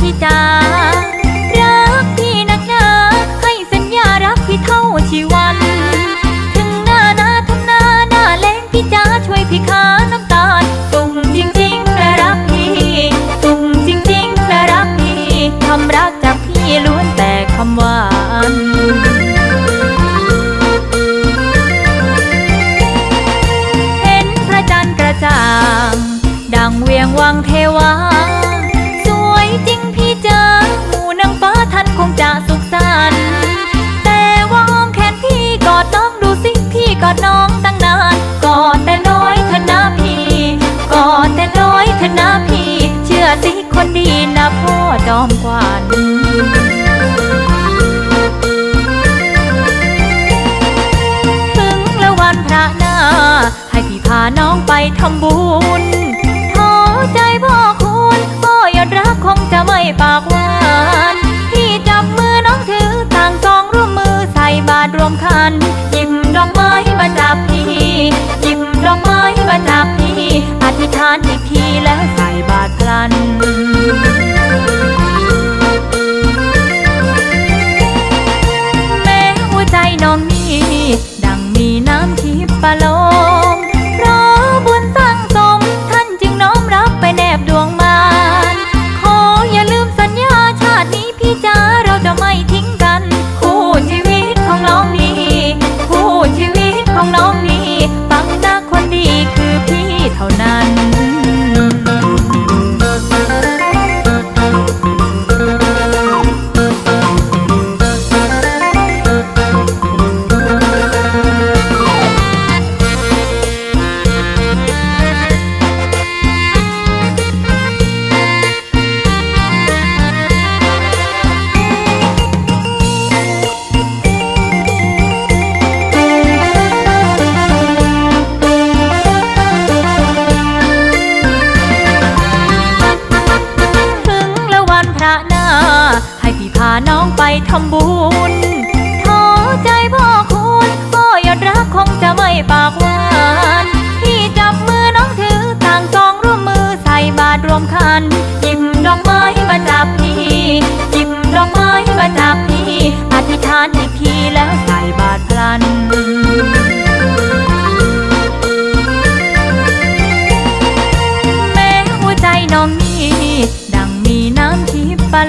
พี่จ๋ารักพี่นักหนาให้สัญญารักพี่เท่าชีวัน ถึงหน้าหน้าทำหน้าหน้าแรงพี่จ๋าช่วยพี่ขาน้ำตาลสุ่มจริงๆและรักพี่สุ่มจริงๆและรักพี่คำรักจากพี่ล้วนแต่คำหวานเห็นพระจันทร์กระจ่างดังเวียงวังเทวา กอดน้องตั้งนานกอดแต่น้อยเธอนะพี่กอดแต่น้อยเธอนะพี่ เชื่อสิคนดีนะพ่อจอมกวานถึงแล้ววันพระหน้า ให้พี่พาน้องไปทำบุญ ปะโล ให้พี่พาน้องไปทำบุญท้อใจพ่อคุณพ่อยอดรักคงจะไม่ปากหวานพี่จับมือน้องถือต่างจองร่วมมือใส่บาตรรวมคันหยิบดอกไม้มาจับพี่หยิบดอกไม้มาจับพี่อธิษฐานให้พี่แล้วใส่บาตรพลันแม้หัวใจน้องนี้ดังมีน้ำทิพย์ปลา